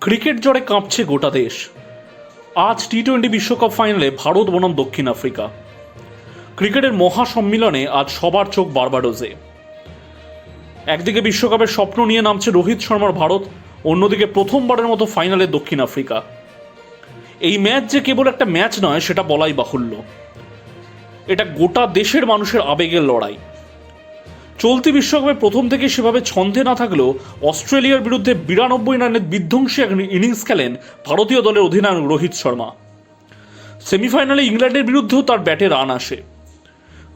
Cricket জ্বরে কাঁপছে গোটা দেশ। আজ টি টোয়েন্টি বিশ্বকাপ ফাইনালে ভারত বনাম দক্ষিণ আফ্রিকা। ক্রিকেটের মহা সম্মিলনে আজ সবার চোখ বারবাডোজে। একদিকে বিশ্বকাপের স্বপ্ন নিয়ে নামছে রোহিত শর্মার ভারত, অন্যদিকে প্রথমবারের মতো ফাইনালে দক্ষিণ আফ্রিকা। এই ম্যাচ যে কেবল একটা ম্যাচ নয়, সেটা বলাই বাহুল্য। এটা গোটা দেশের মানুষের আবেগের লড়াই। চলতি বিশ্বকাপে প্রথম থেকে সেভাবে ছন্দে না থাকলেও অস্ট্রেলিয়ার বিরুদ্ধে বিরানব্বই রানের বিধ্বংসী এক ইনিংস খেলেন ভারতীয় দলের অধিনায়ক রোহিত শর্মা। সেমিফাইনালে ইংল্যান্ডের বিরুদ্ধেও তার ব্যাটে রান আসে।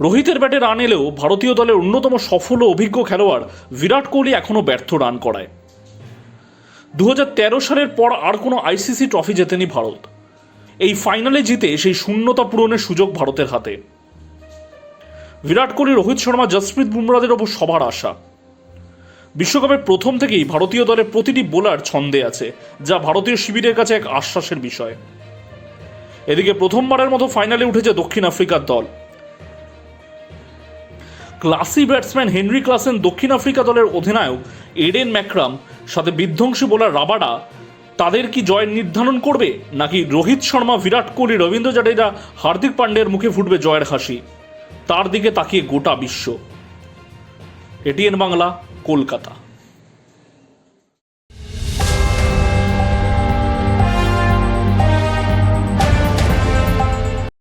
রোহিতের ব্যাটে রান এলেও ভারতীয় দলের অন্যতম সফল ও অভিজ্ঞ খেলোয়াড় বিরাট কোহলি এখনও ব্যর্থ রান করায়। দু হাজার তেরো সালের পর আর কোনো আইসিসি ট্রফি জেতেনি ভারত। এই ফাইনালে জিতে সেই শূন্যতা পূরণের সুযোগ ভারতের হাতে। বিরাট কোহলি রোহিত শর্মা, জসপ্রীত বুমরাদের ওপর সবার আশা। বিশ্বকাপের প্রথম থেকেই ভারতীয় দলের প্রতিটি বোলার ছন্দে আছে, যা ভারতীয় শিবিরের কাছে এক আশ্বাসের বিষয়। এদিকে প্রথমবারের মতো ফাইনালে উঠেছে দক্ষিণ আফ্রিকার দল। ক্লাসি ব্যাটসম্যান হেনরি ক্লাসেন দক্ষিণ আফ্রিকা দলের অধিনায়ক এডেন ম্যাক্রাম, সাথে বিধ্বংসী বোলার রাবাডা, তাদের কি জয় নির্ধারণ করবে? নাকি রোহিত শর্মা, বিরাট কোহলি, রবীন্দ্র জাডেজা, হার্দিক পান্ডের মুখে ফুটবে জয়ের হাসি? তার দিকে তাকিয়ে গোটা বিশ্ব। এটিএন বাংলা কলকাতা।